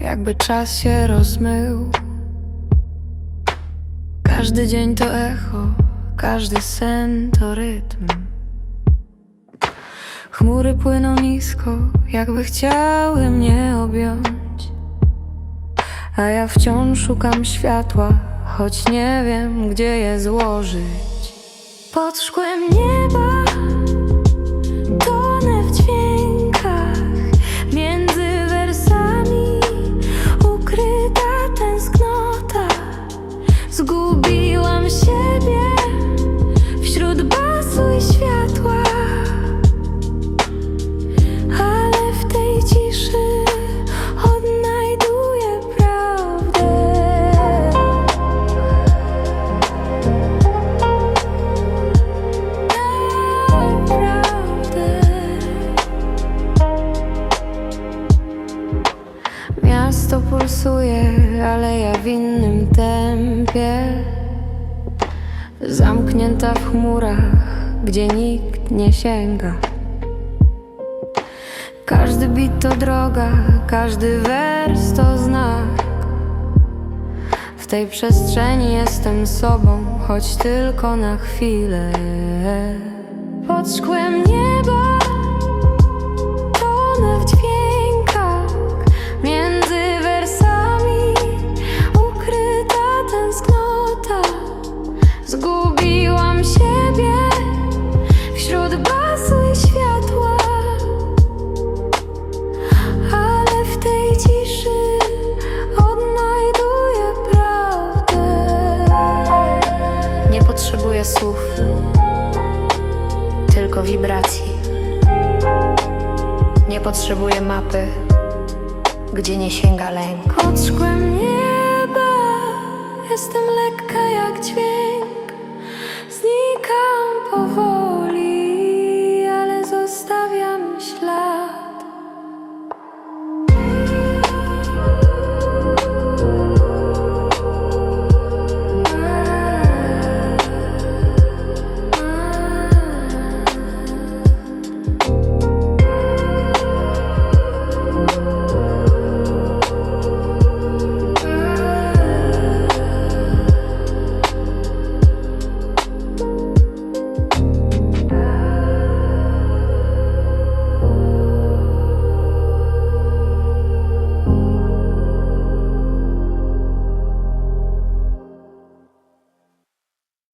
jakby czas się rozmył. Każdy dzień to echo, każdy sen to rytm. Chmury płyną nisko, jakby chciały mnie objąć. A ja wciąż szukam światła, choć nie wiem, gdzie je złożyć. Pod szkłem nieba be Ale ja w innym tempie. Zamknięta w chmurach, gdzie nikt nie sięga. Każdy bit to droga, każdy wers to znak. W tej przestrzeni jestem sobą, choć tylko na chwilę. Pod szkłem nieba tylko wibracji. Nie potrzebuję mapy, gdzie nie sięga lęk. Pod szkłem nieba jestem lekka jak dźwięk.